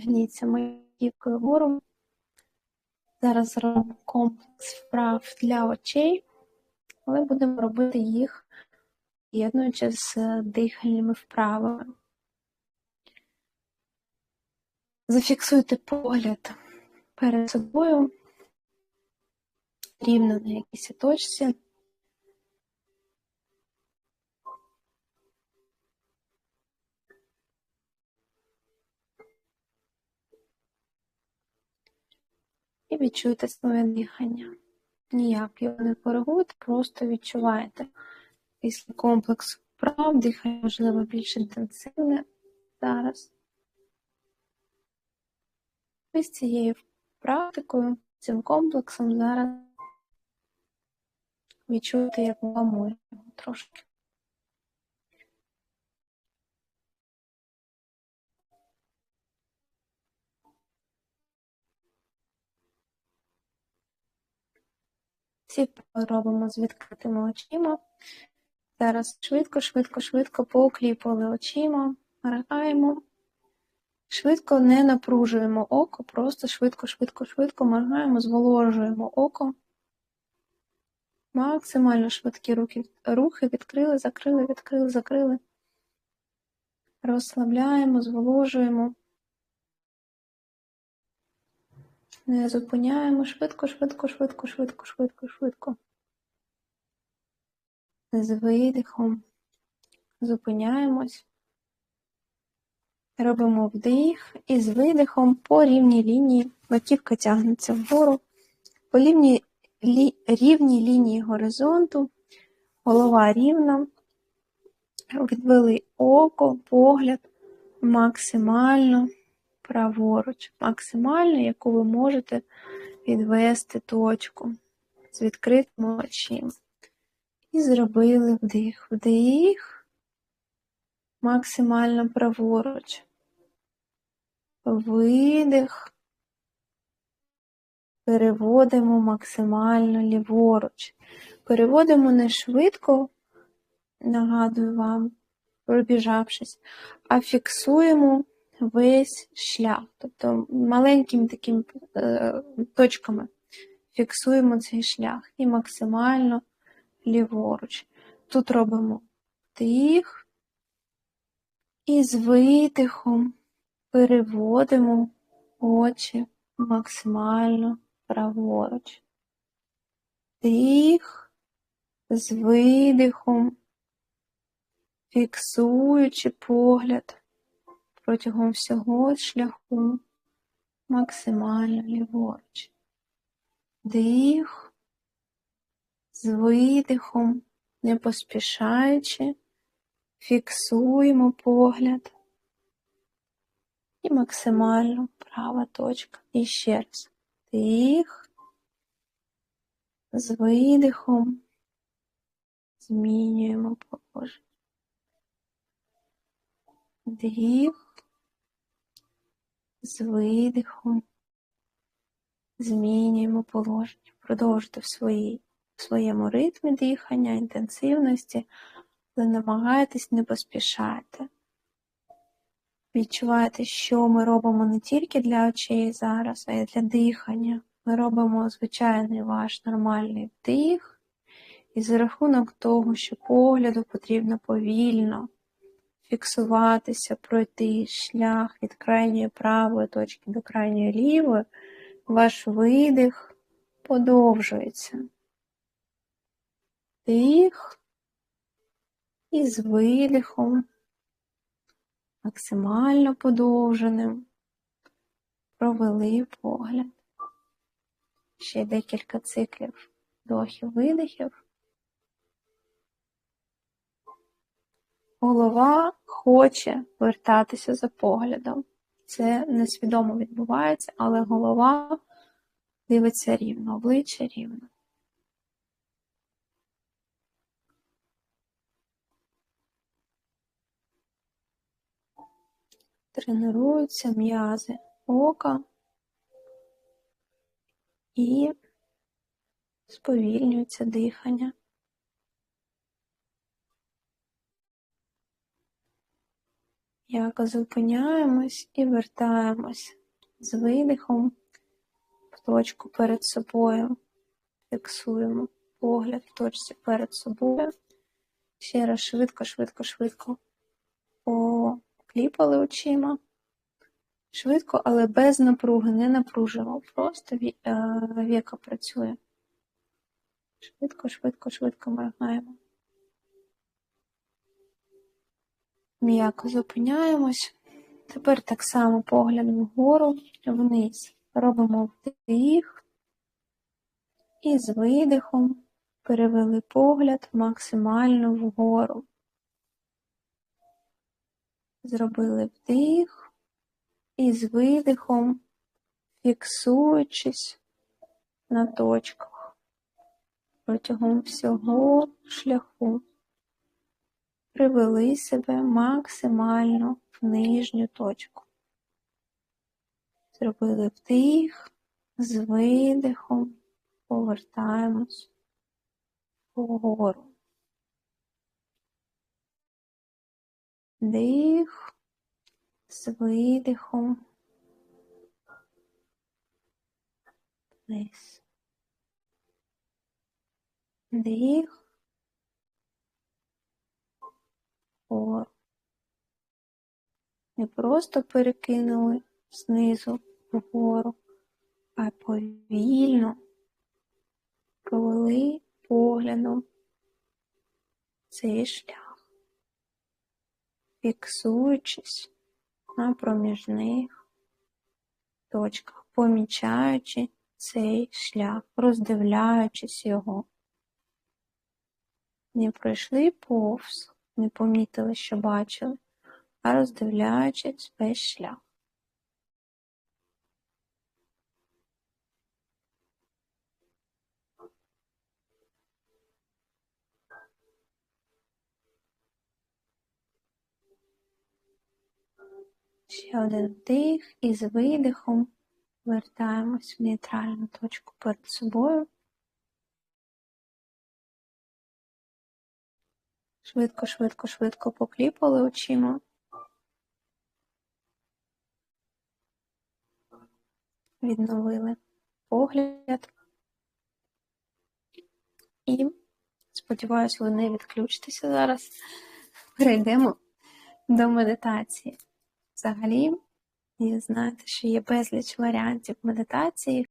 Тягніться маківкою вгору. Зараз робимо комплекс вправ для очей, але будемо робити їх, єднуючи з дихальними вправами. Зафіксуйте погляд перед собою, рівно на якійсь точці. Відчуйте своє дихання. Ніяк його не коригуйте, просто відчуваєте. Після комплексу вправ дихання, можливо, більш інтенсивне зараз. Ви з цією практикою, цим комплексом зараз відчуєте, як вламує трошки. Ці робимо з відкритими очима. Зараз швидко, швидко, швидко покліпали очима, моргаємо. Швидко не напружуємо око, просто швидко, швидко, швидко моргаємо, зволожуємо око. Максимально швидкі руки, рухи відкрили, закрили, відкрили, закрили. Розслабляємо, зволожуємо. Зупиняємо швидко, швидко, швидко, швидко, швидко, швидко. З видихом зупиняємось. Робимо вдих і з видихом по рівній лінії маківка тягнеться вгору, по рівній, лі, рівній лінії горизонту, голова рівна, відвели око, погляд максимально праворуч, максимально, яку ви можете відвести точку з відкритими очима. І зробили вдих, вдих, максимально праворуч видих, переводимо максимально ліворуч. Переводимо не швидко, нагадую вам, пробіжавшись, а фіксуємо весь шлях. Тобто маленькими такими е, точками фіксуємо цей шлях і максимально ліворуч. Тут робимо вдих і з видихом переводимо очі максимально праворуч. Дих з видихом, фіксуючи погляд протягом всього шляху максимально ліворуч. Дих з видихом, не поспішаючи, фіксуємо погляд і максимально права точка. І ще раз. Дих. З видихом змінюємо положення. Дих. З видихом змінюємо положення. Продовжуйте в, своїй, в своєму ритмі дихання, інтенсивності, але намагайтесь не поспішати. Відчуваєте, що ми робимо не тільки для очей зараз, а й для дихання. Ми робимо звичайний ваш нормальний вдих, і за рахунок того, що погляду потрібно повільно фіксуватися, пройти шлях від крайньої правої точки до крайньої лівої, ваш видих подовжується. Дих і з видихом максимально подовженим, провели погляд. Ще декілька циклів вдохів, видихів. Голова хоче вертатися за поглядом. Це несвідомо відбувається, але голова дивиться рівно, обличчя рівно. тренуються м'язи ока і сповільнюється дихання. М'яко зупиняємось і вертаємось з видихом в точку перед собою. Фіксуємо погляд в точці перед собою. Ще раз швидко, швидко, швидко покліпали очима. Швидко, але без напруги, не напружимо. Просто е, віка працює. Швидко, швидко, швидко моргаємо. М'яко зупиняємось. Тепер так само погляд вгору, вниз. Робимо вдих і з видихом перевели погляд максимально вгору. Зробили вдих і з видихом, фіксуючись на точках протягом всього шляху привели себе максимально в нижню точку. Зробили вдих, з видихом повертаємось вгору. Дих, з видихом вниз. Дих, вгору. Не просто перекинули знизу вгору, а повільно провели поглядом цей шлях, фіксуючись на проміжних точках, помічаючи цей шлях, роздивляючись його. Не пройшли повз, не помітили, що бачили, а роздивляючись весь шлях. Ще один вдих і з видихом вертаємось в нейтральну точку перед собою. Швидко, швидко, швидко покліпали очима. Відновили погляд. І, сподіваюся, ви не відключитеся зараз. Перейдемо до медитації. Взагалі, і знаєте, що є безліч варіантів медитації,